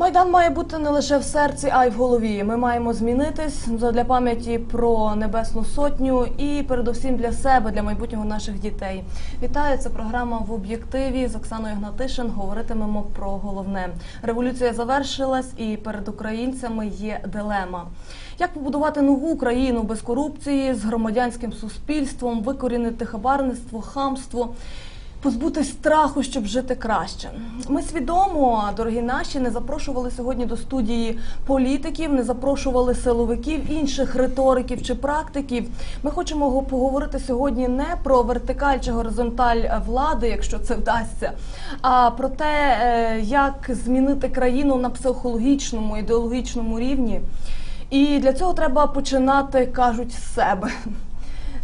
Майдан має бути не лише в серці, а й в голові. Ми маємо змінитись для пам'яті про Небесну Сотню і передусім для себе, для майбутнього наших дітей. Вітаю, це програма в об'єктиві з Оксаною Гнатишин. Говоритимемо про головне. Революція завершилась, і перед українцями є дилема. Як побудувати нову Україну без корупції, з громадянським суспільством, викорінити хабарництво, хамство? Позбутись страху, щоб жити краще. Ми свідомо, дорогі наші, не запрошували сьогодні до студії політиків, не запрошували силовиків, інших риториків чи практиків. Ми хочемо поговорити сьогодні не про вертикаль чи горизонталь влади, якщо це вдасться, а про те, е, як змінити країну на психологічному, ідеологічному рівні. І для цього треба починати, кажуть, з себе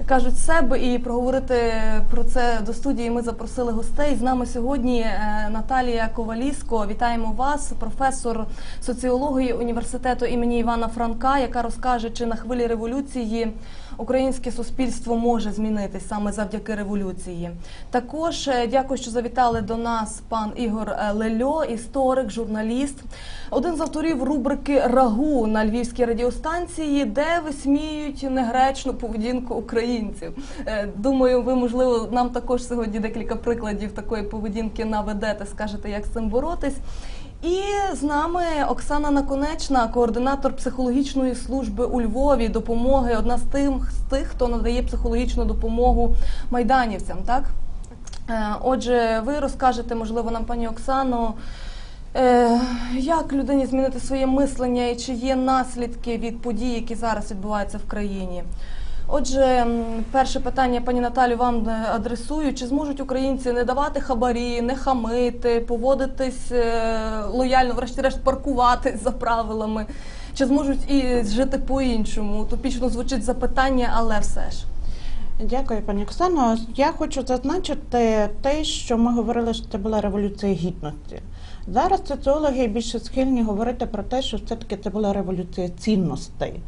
кажуть себе і проговорити про це до студії. Ми запросили гостей. З нами сьогодні е, Наталія Коваліско. Вітаємо вас, професор соціології університету імені Івана Франка, яка розкаже, чи на хвилі революції українське суспільство може змінитись саме завдяки революції. Також е, дякую, що завітали до нас пан Ігор е, Лельо, історик, журналіст, один з авторів рубрики Рагу на львівській радіостанції, де висміюють негречну поведінку українців. Е, Думаю, ви можливо нам також сьогодні декілька прикладів такої поведінки наведете, скажете, як з цим боротись. І з нами Оксана Наконечна, координатор психологічної служби у Львові, допомоги, одна з тих, з тих, хто надає психологічну допомогу майданівцям. Так Е, отже, ви розкажете, можливо, нам, пані Оксано, е, як людині змінити своє мислення і чи є наслідки від подій, які зараз відбуваються в країні. Отже, перше питання, пані Наталю, вам е, адресую. Чи зможуть українці не давати хабарі, не хамити, поводитись е, лояльно, врешті-решт паркуватись за правилами? Чи зможуть і жити по-іншому? Утопічно звучить запитання, але все ж. Дякую, пані Оксано. Я хочу зазначити те, що ми говорили, що це була революція гідності. Зараз соціологи більше схильні говорити про те, що все-таки це була революція цінностей.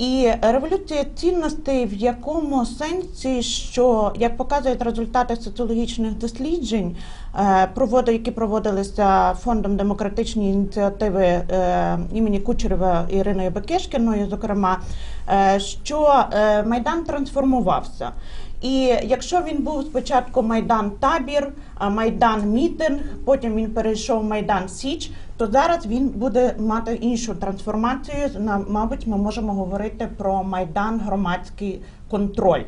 І революція цінностей в якому сенсі, що як показують результати соціологічних досліджень, е, проводи, які проводилися фондом демократичні ініціативи е, імені Кучерева Іриною Бекешкіною, зокрема, е, що майдан трансформувався. І якщо він був спочатку майдан табір, майдан мітинг, потім він перейшов майдан Січ, то зараз він буде мати іншу трансформацію. Мабуть, ми можемо говорити про майдан громадський контроль.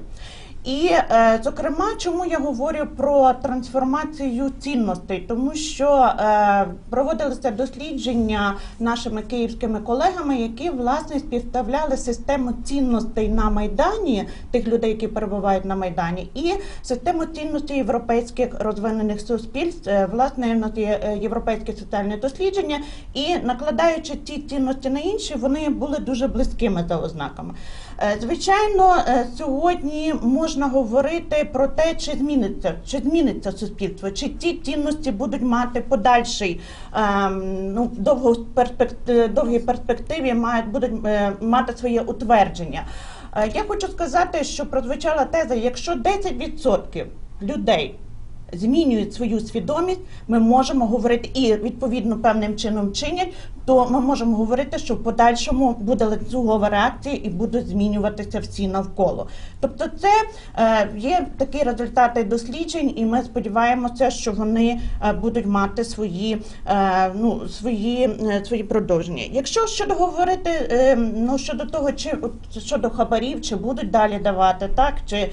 І, е, зокрема, чому я говорю про трансформацію цінностей, тому що е, проводилися дослідження нашими київськими колегами, які власне співставляли систему цінностей на майдані тих людей, які перебувають на майдані, і систему цінностей європейських розвинених суспільств. Е, Власне, у нас є е, європейське соціальне дослідження, і накладаючи ті цінності на інші, вони були дуже близькими за ознаками. Е, Звичайно, е, сьогодні можна говорити про те, чи зміниться, чи зміниться суспільство, чи ті цінності будуть мати подальший ем, ну, довго перспект- довгій перспективі мають будуть е, мати своє утвердження. Е, Я хочу сказати, що прозвучала теза: якщо 10% людей змінюють свою свідомість, ми можемо говорити і відповідно певним чином чинять, то ми можемо говорити, що в подальшому буде ланцюгова реакція і будуть змінюватися всі навколо. Тобто, це е, є такі результати досліджень, і ми сподіваємося, що вони е, будуть мати свої, е, ну, свої, свої продовження. Якщо щодо говорити ну, щодо того, чи щодо хабарів, чи будуть далі давати, так чи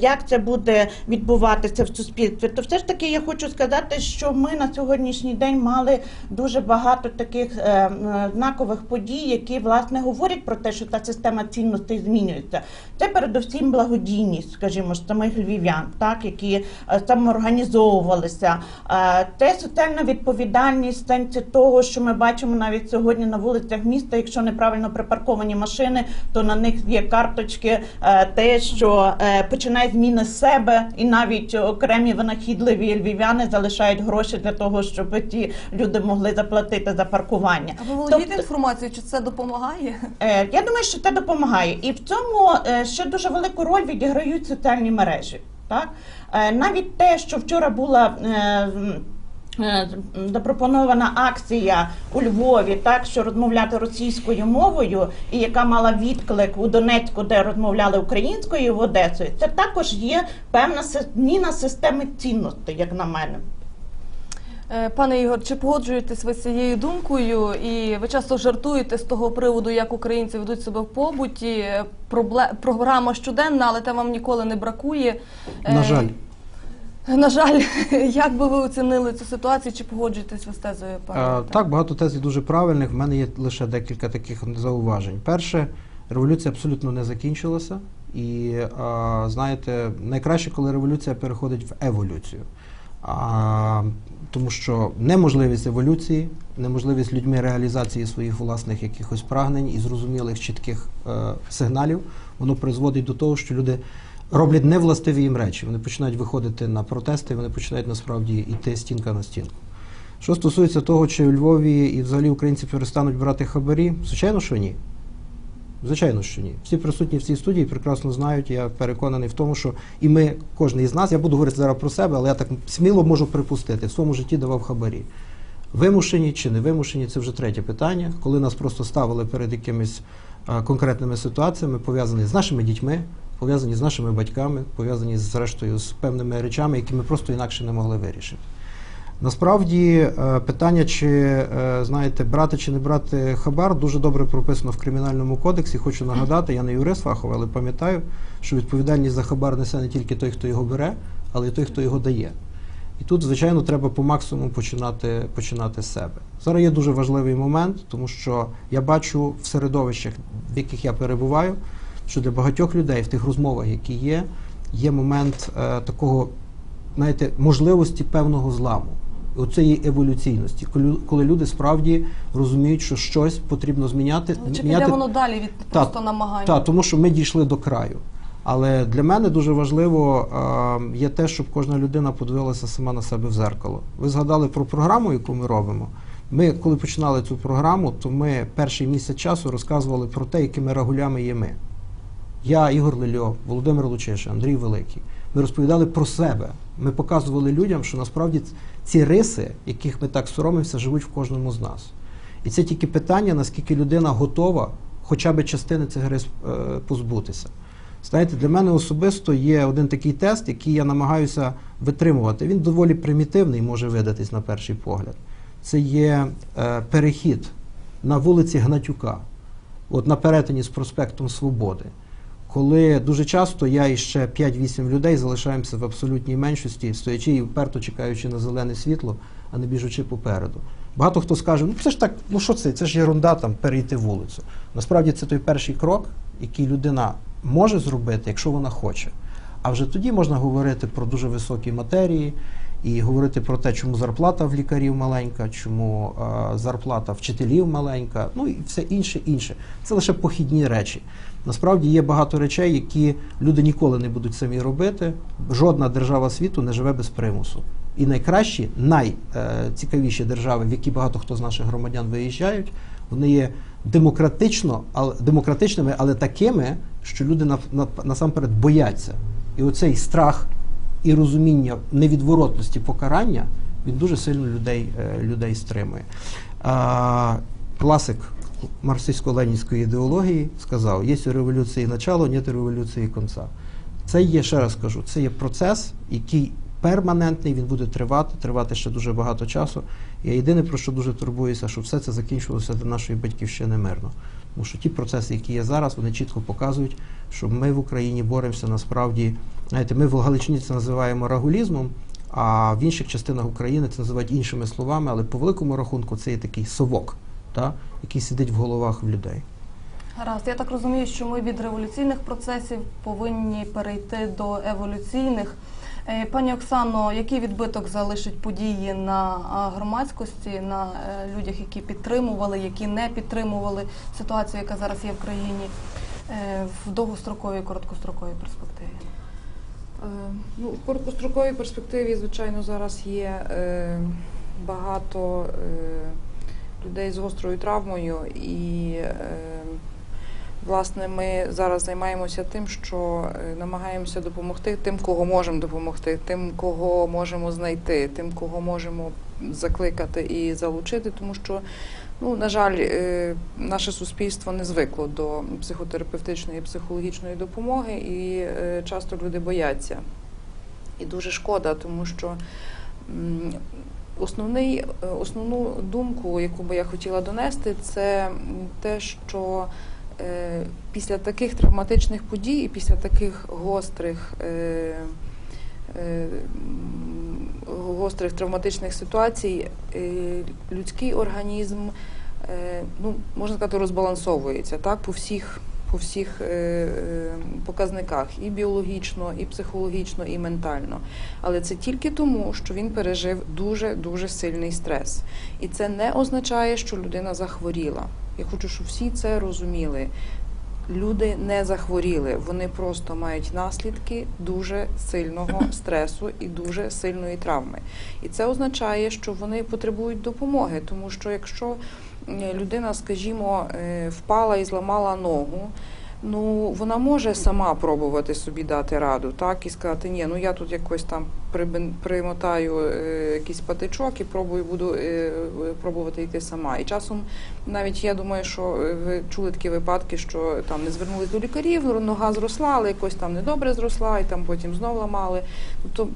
як це буде відбуватися в суспільстві, то все ж таки я хочу сказати, що ми на сьогоднішній день мали дуже багато таких е, знакових подій, які власне говорять про те, що та система цінностей змінюється. Це передусім благодійність, скажімо, самих львів'ян, так які е, самоорганізовувалися. Е, Це соціальна відповідальність в сенсі того, що ми бачимо навіть сьогодні на вулицях міста, якщо неправильно припарковані машини, то на них є карточки, те, що починає зміни з себе, і навіть окремі винахідливі львів'яни залишають гроші для того, щоб ті люди могли заплатити за паркування. А ви володієте Тобто- інформацією, чи це допомагає? Е, Я думаю, що це допомагає, і в цьому е, ще дуже велику роль відіграють соціальні мережі. Так? Е, Навіть те, що вчора була. е, Запропонована акція у Львові, так що розмовляти російською мовою, і яка мала відклик у Донецьку, де розмовляли українською в Одесою, це також є певна зміна системи цінностей, як на мене. Е, Пане Ігор, чи погоджуєтесь ви з цією думкою? І ви часто жартуєте з того приводу, як українці ведуть себе в побуті. Е, Пробле... Програма щоденна, але те вам ніколи не бракує. Е, На жаль. На жаль, як би ви оцінили цю ситуацію? Чи погоджуєтесь ви з тезою, пане? Е, Так, багато тез є дуже правильних. В мене є лише декілька таких зауважень. Перше, революція абсолютно не закінчилася. І е, знаєте, найкраще, коли революція переходить в еволюцію. А, тому що неможливість еволюції, неможливість людьми реалізації своїх власних якихось прагнень і зрозумілих чітких е, сигналів, воно призводить до того, що люди роблять невластиві їм речі. Вони починають виходити на протести, вони починають насправді йти стінка на стінку. Що стосується того, чи у Львові і взагалі українці перестануть брати хабарі, звичайно, що ні. Звичайно, що ні. Всі присутні в цій студії прекрасно знають. Я переконаний в тому, що і ми, кожен із нас, я буду говорити зараз про себе, але я так сміло можу припустити, в своєму житті давав хабарі. Вимушені чи не вимушені, це вже третє питання. Коли нас просто ставили перед якимись конкретними ситуаціями, пов'язані з нашими дітьми, пов'язані з нашими батьками, пов'язані зрештою з певними речами, які ми просто інакше не могли вирішити. Насправді е, питання, чи е, знаєте, брати чи не брати хабар, дуже добре прописано в кримінальному кодексі. Хочу нагадати, я не юрист фаховий, але пам'ятаю, що відповідальність за хабар несе не тільки той, хто його бере, але й той, хто його дає. І тут, звичайно, треба по максимуму починати, починати з себе. Зараз є дуже важливий момент, тому що я бачу в середовищах, в яких я перебуваю, що для багатьох людей в тих розмовах, які є, є момент е, такого, знаєте, можливості певного зламу. Оцеї еволюційності, коли, коли люди справді розуміють, що щось потрібно зміняти. Чи міняти- піде воно далі від просто намагань? так, тому що ми дійшли до краю. Але для мене дуже важливо е, є те, щоб кожна людина подивилася сама на себе в зеркало. Ви згадали про програму, яку ми робимо. Ми, коли починали цю програму, то ми перший місяць часу розказували про те, якими рагулями є ми. Я, Ігор Лельо, Володимир Лучиша, Андрій Великий. Ми розповідали про себе. Ми показували людям, що насправді ці риси, яких ми так соромимося, живуть в кожному з нас. І це тільки питання, наскільки людина готова хоча б частини цих рис е, позбутися. Знаєте, для мене особисто є один такий тест, який я намагаюся витримувати. Він доволі примітивний, може видатись на перший погляд. Це є е, перехід на вулиці Гнатюка, от на перетині з проспектом Свободи. Коли дуже часто я і ще 5-8 людей залишаємося в абсолютній меншості, стоячи і вперто чекаючи на зелене світло, а не біжучи попереду. Багато хто скаже, ну це ж так, ну що це? Це ж ерунда там перейти вулицю. Насправді це той перший крок, який людина може зробити, якщо вона хоче. А вже тоді можна говорити про дуже високі матерії і говорити про те, чому зарплата в лікарів маленька, чому е, зарплата вчителів маленька, ну і все інше інше. Це лише похідні речі. Насправді є багато речей, які люди ніколи не будуть самі робити. Жодна держава світу не живе без примусу. І найкращі, найцікавіші держави, в які багато хто з наших громадян виїжджають, вони є демократично, але, демократичними, але такими, що люди на, на, насамперед бояться. І оцей страх і розуміння невідворотності покарання він дуже сильно людей, е, людей стримує. Класик марксистсько-ленінської ідеології сказав: є у революції начало, нет революції кінця. Це є, ще раз кажу, це є процес, який перманентний, він буде тривати, тривати ще дуже багато часу. Я єдине, про що дуже турбуюся, що все це закінчилося для нашої батьківщини мирно. Тому що ті процеси, які є зараз, вони чітко показують, що ми в Україні боремося насправді. Знаєте, ми в Галичині це називаємо рагулізмом, а в інших частинах України це називають іншими словами, але по великому рахунку це є такий совок, та, який сидить в головах в людей. Гаразд, я так розумію, що ми від революційних процесів повинні перейти до еволюційних. Е, Пані Оксано, який відбиток залишать події на громадськості, на е, людях, які підтримували, які не підтримували ситуацію, яка зараз є в країні е, в довгостроковій, короткостроковій перспективі? Ну, в короткостроковій перспективі, звичайно, зараз є багато людей з гострою травмою, і Власне, ми зараз займаємося тим, що е, намагаємося допомогти тим, кого можемо допомогти, тим, кого можемо знайти, тим, кого можемо закликати і залучити, тому що, ну, на жаль, е, наше суспільство не звикло до психотерапевтичної і психологічної допомоги, і е, часто люди бояться. І дуже шкода, тому що основний, основну думку, яку би я хотіла донести, це те, що після таких травматичних подій і після таких гострих. Е, е, Гострих травматичних ситуацій е, людський організм, е, ну можна сказати, розбалансовується так по всіх по всіх е, е, показниках і біологічно, і психологічно, і ментально. Але це тільки тому, що він пережив дуже дуже сильний стрес, і це не означає, що людина захворіла. Я хочу, щоб всі це розуміли. Люди не захворіли, вони просто мають наслідки дуже сильного стресу і дуже сильної травми. І це означає, що вони потребують допомоги, тому що якщо е, людина, скажімо, е, впала і зламала ногу. Ну, вона може сама пробувати собі дати раду, так, і сказати, ні, ну я тут якось там примотаю е, якийсь патичок і пробую, буду е, пробувати йти сама. І часом навіть я думаю, що е, ви чули такі випадки, що там не звернулись до лікарів, нога зросла, але якось там недобре зросла, і там потім знов ламали. Тобто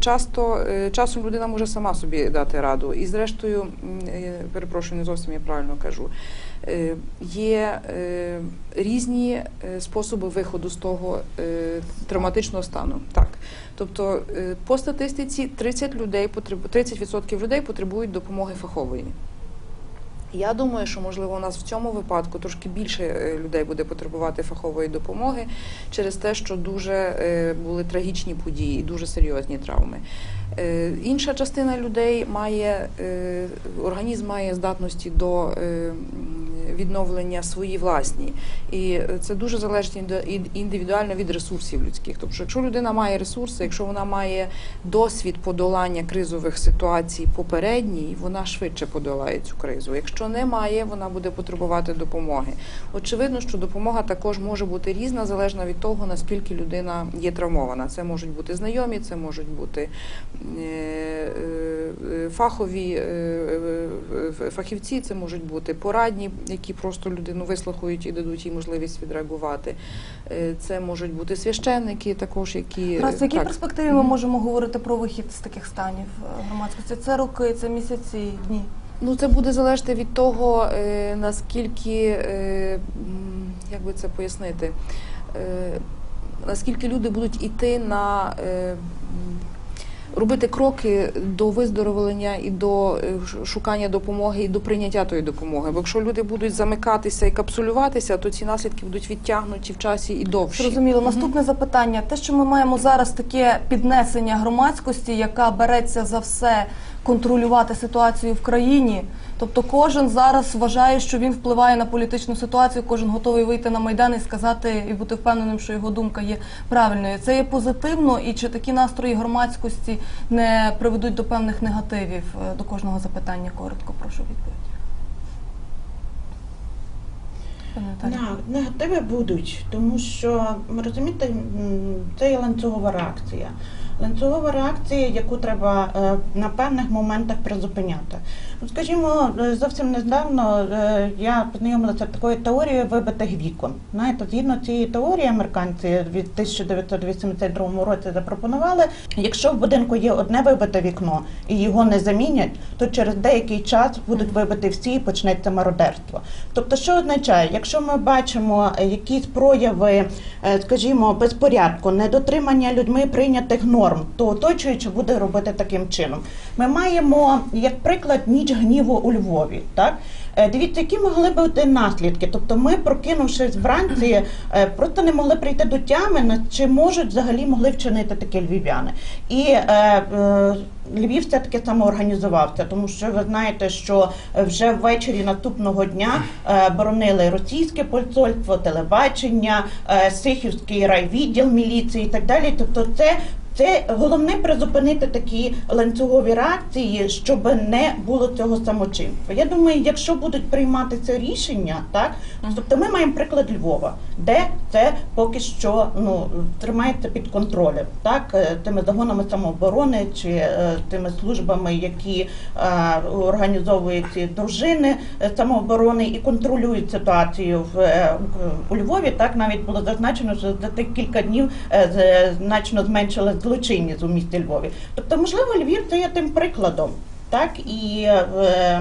часто часом людина може сама собі дати раду. І зрештою, перепрошую, не зовсім я правильно кажу. Є різні способи виходу з того травматичного стану. Так. Тобто, е, по статистиці 30 людей 30% людей потребують допомоги фахової. Я думаю, що можливо у нас в цьому випадку трошки більше е, людей буде потребувати фахової допомоги через те, що дуже е, були трагічні події дуже серйозні травми. Інша частина людей має організм має здатності до відновлення свої власні, і це дуже залежить індивідуально від ресурсів людських. Тобто, якщо людина має ресурси, якщо вона має досвід подолання кризових ситуацій попередній, вона швидше подолає цю кризу. Якщо немає, вона буде потребувати допомоги. Очевидно, що допомога також може бути різна, залежно від того, наскільки людина є травмована. Це можуть бути знайомі, це можуть бути е, е, фахові е, е, фахівці, це можуть бути порадні, які просто людину вислухають і дадуть їй можливість відреагувати. Е, Це можуть бути священники, також які Раз, в якій так. перспективі ми можемо говорити про вихід з таких станів е, громадськості? Це роки, це місяці, дні. Ну, це буде залежати від того, е, наскільки, як би це пояснити, наскільки люди будуть іти на робити кроки до виздоровлення і до е, шукання допомоги і до прийняття тої допомоги. Бо якщо люди будуть замикатися і капсулюватися, то ці наслідки будуть відтягнуті в часі і довше. Зрозуміло. Наступне запитання: те, що ми маємо зараз таке піднесення громадськості, яка береться за все контролювати ситуацію в країні. Тобто кожен зараз вважає, що він впливає на політичну ситуацію, кожен готовий вийти на майдан і сказати і бути впевненим, що його думка є правильною. Це є позитивно, і чи такі настрої громадськості не приведуть до певних негативів? Е, До кожного запитання коротко прошу відповідь. Пане негативи будуть, тому що ви розумієте, це є ланцюгова реакція. Ланцюгова реакція, яку треба е, на певних моментах призупиняти. Ну, скажімо, е, зовсім недавно е, я познайомилася з такою теорією вибитих вікон. Знаєте, згідно цієї теорії, американці від 1982 році запропонували, якщо в будинку є одне вибите вікно і його не замінять, то через деякий час будуть вибити всі і почнеться мародерство. Тобто, що означає, якщо ми бачимо якісь прояви, скажімо, безпорядку, недотримання людьми прийнятих норм, то оточуючи буде робити таким чином. Ми маємо, як приклад, ніч гніву у Львові. Так Е, дивіться, які могли бути наслідки. Тобто, ми, прокинувшись вранці, е, просто не могли прийти до тями, чи можуть взагалі могли вчинити такі львів'яни. І е, е, Львів все таки самоорганізувався, тому що ви знаєте, що вже ввечері наступного дня е, боронили російське посольство, телебачення, е, Сихівський райвідділ міліції і так далі. Тобто, це Це головне призупинити такі ланцюгові реакції, щоб не було цього самочинства. Я думаю, якщо будуть приймати це рішення, так тобто ми маємо приклад Львова, де це поки що ну тримається під контролем, так е, тими загонами самооборони чи е, тими службами, які е, організовують ці дружини е, самооборони і контролюють ситуацію в е, у Львові. Так навіть було зазначено, що за тих кілька днів е, значно зменшила злочинність у місті Львові. Тобто, можливо, Львів це є тим прикладом. Так і е,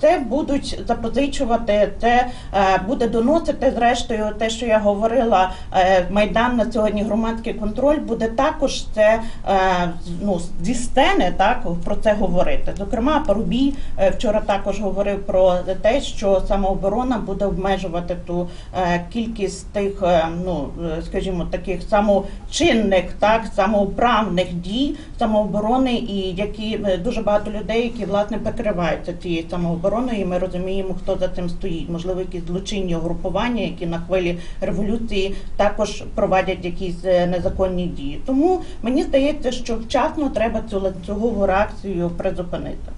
це будуть запозичувати, це е, буде доносити. Зрештою, те, що я говорила, е, майдан на сьогодні громадський контроль буде також це ну зі сцени, так про це говорити. Зокрема, Парубій вчора також говорив про те, що самооборона буде обмежувати ту кількість тих, ну скажімо, таких самочинних, так самоуправних дій самооборони, і які дуже багато людей, які власне прикриваються цією самообороною. І ми розуміємо, хто за цим стоїть. Можливо, якісь злочинні угрупування, які на хвилі революції також проводять якісь е, незаконні дії. Тому мені здається, що вчасно треба цю ланцюгову реакцію призупинити.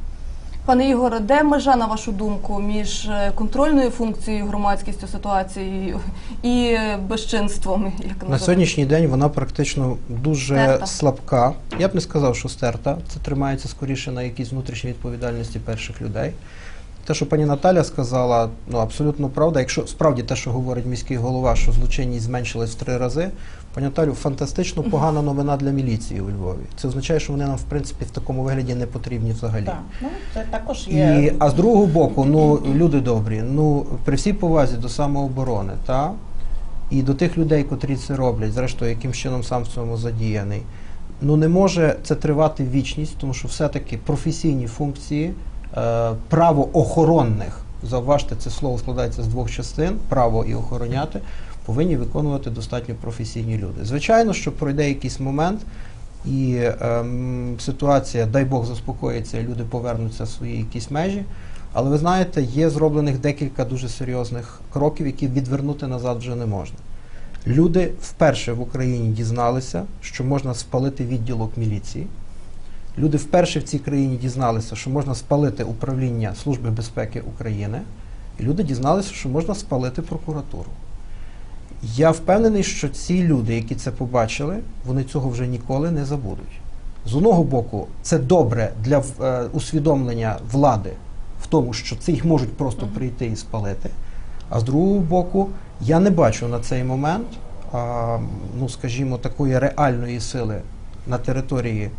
Пане Ігоре, де межа, на вашу думку, між е, контрольною функцією громадськістю ситуації і безчинством? Як На сьогоднішній день вона практично дуже Стерта. слабка. Я б не сказав, що стерта. Це тримається скоріше на якійсь внутрішній відповідальності перших людей. Те, що пані Наталя сказала, ну абсолютно правда. Якщо справді те, що говорить міський голова, що злочинність зменшилась в три рази, пані Наталю, фантастично погана новина для міліції у Львові. Це означає, що вони нам в принципі в такому вигляді не потрібні взагалі. Так, ну це також є. І, а з другого боку, ну люди добрі, ну при всій повазі до самооборони, та і до тих людей, котрі це роблять, зрештою, яким чином сам в цьому задіяний. Ну не може це тривати вічність, тому що все-таки професійні функції е, правоохоронних, зауважте, це слово складається з двох частин: право і охороняти, повинні виконувати достатньо професійні люди. Звичайно, що пройде якийсь момент, і ем, ситуація, дай Бог, заспокоїться, і люди повернуться в свої якісь межі. Але ви знаєте, є зроблених декілька дуже серйозних кроків, які відвернути назад вже не можна. Люди вперше в Україні дізналися, що можна спалити відділок міліції. Люди вперше в цій країні дізналися, що можна спалити управління Служби безпеки України. І люди дізналися, що можна спалити прокуратуру. Я впевнений, що ці люди, які це побачили, вони цього вже ніколи не забудуть. З одного боку, це добре для е, усвідомлення влади в тому, що це їх можуть просто прийти і спалити. А з другого боку, я не бачу на цей момент, а, ну скажімо, такої реальної сили на території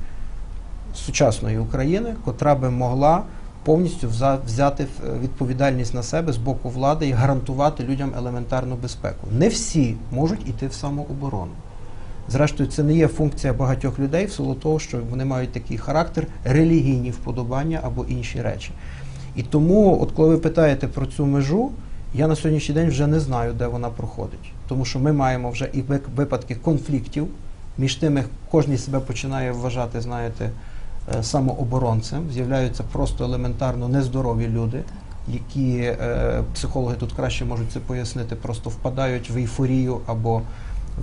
сучасної України, котра би могла повністю взяти е, відповідальність на себе з боку влади і гарантувати людям елементарну безпеку. Не всі можуть іти в самооборону. Зрештою, це не є функція багатьох людей в силу того, що вони мають такий характер, релігійні вподобання або інші речі. І тому, от коли ви питаєте про цю межу, я на сьогоднішній день вже не знаю, де вона проходить. Тому що ми маємо вже і випадки конфліктів, між тими кожен себе починає вважати, знаєте, самооборонцем, з'являються просто елементарно нездорові люди, які е, психологи тут краще можуть це пояснити, просто впадають в ейфорію або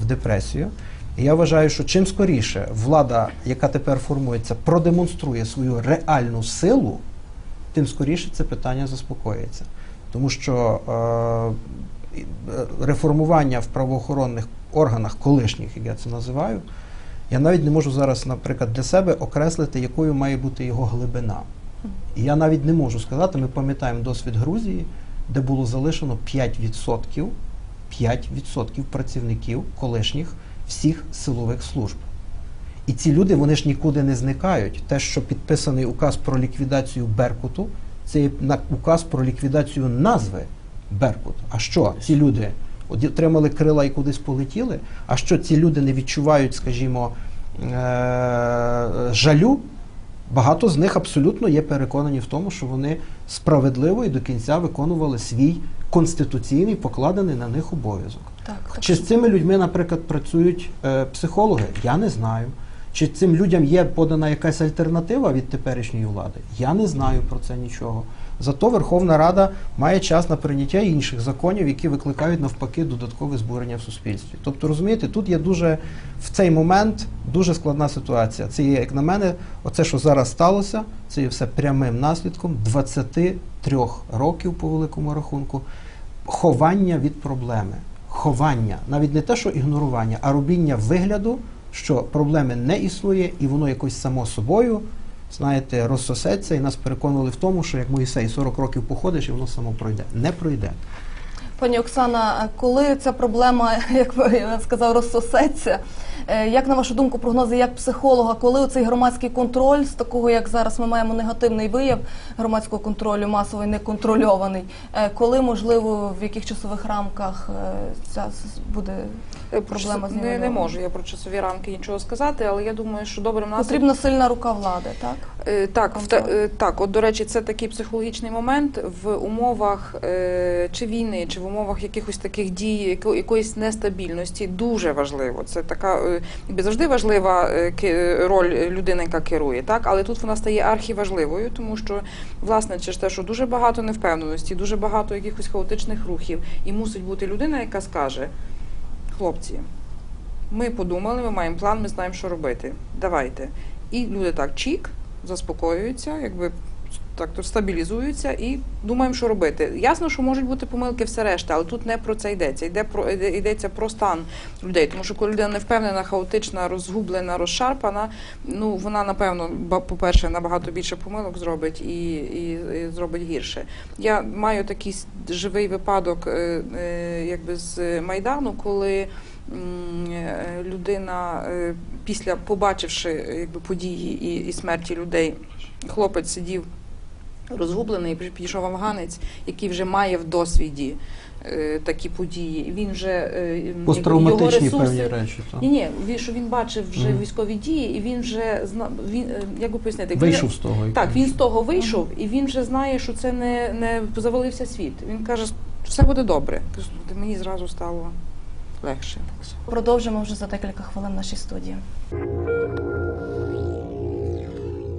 в депресію. І я вважаю, що чим скоріше влада, яка тепер формується, продемонструє свою реальну силу, тим скоріше це питання заспокоїться. Тому що е, е, реформування в правоохоронних органах колишніх, як я це називаю, я навіть не можу зараз, наприклад, для себе окреслити, якою має бути його глибина. І я навіть не можу сказати, ми пам'ятаємо досвід Грузії, де було залишено 5%, 5% працівників колишніх всіх силових служб. І ці люди вони ж нікуди не зникають. Те, що підписаний указ про ліквідацію Беркуту, це указ про ліквідацію назви Беркут. А що ці люди отримали крила і кудись полетіли? А що ці люди не відчувають, скажімо, е- жалю? Багато з них абсолютно є переконані в тому, що вони справедливо і до кінця виконували свій конституційний покладений на них обов'язок. Так, так. Чи з цими людьми, наприклад, працюють е, психологи? Я не знаю. Чи цим людям є подана якась альтернатива від теперішньої влади? Я не знаю про це нічого. Зато Верховна Рада має час на прийняття інших законів, які викликають навпаки додаткове збурення в суспільстві. Тобто, розумієте, тут є дуже в цей момент дуже складна ситуація. Це є, як на мене, оце, що зараз сталося, це є все прямим наслідком 23 років по великому рахунку ховання від проблеми. Ховання, навіть не те, що ігнорування, а робіння вигляду, що проблеми не існує, і воно якось само собою, знаєте, розсосеться, і нас переконували в тому, що як Моїсей 40 років походиш, і воно само пройде. Не пройде. Пані Оксана, коли ця проблема, як ви сказав, розсосеться? е, Як на вашу думку, прогнози як психолога, коли цей громадський контроль з такого, як зараз ми маємо негативний вияв громадського контролю, масовий неконтрольований, е, коли можливо в яких часових рамках е, ця буде Проблема про часо- не, не можу я про часові рамки нічого сказати, але я думаю, що добрим наслідком потрібна сильна рука влади, так? Е, Так, в та- е, так, от до речі, це такий психологічний момент в умовах е, чи війни, чи в умовах якихось таких дій, яко- якоїсь нестабільності. Дуже важливо. Це така е, завжди важлива е, роль людини, яка керує, так, але тут вона стає архіважливою, тому що власне через те, що дуже багато невпевненості, дуже багато якихось хаотичних рухів, і мусить бути людина, яка скаже: хлопці. Ми подумали, ми маємо план, ми знаємо, що робити. Давайте. І люди так чік, заспокоюються, якби так то стабілізуються і думаємо, що робити. Ясно, що можуть бути помилки все решта, але тут не про це йдеться. Йде про йде- йдеться про стан людей. Тому що коли людина не впевнена, хаотична, розгублена, розшарпана, ну вона напевно, ба- по-перше, набагато більше помилок зробить і, і, і зробить гірше. Я маю такий живий випадок, е, е, якби з майдану, коли. е, Людина після побачивши якби події і, і смерті людей, хлопець сидів розгублений, пі- підійшов афганець, який вже має в досвіді е, такі події. Він вже е, його Посттравматичні ресурси- певні речі. так. Ні, ні, він що він бачив вже Мгм. військові дії, і він вже зна він е, як би пояснити, він- Вийшов з того. так, він з того вийшов, і він вже знає, що це не, не завалився світ. Він каже, все буде добре. Кажу, Мені зразу стало легше. Продовжимо вже за декілька хвилин в нашій студії.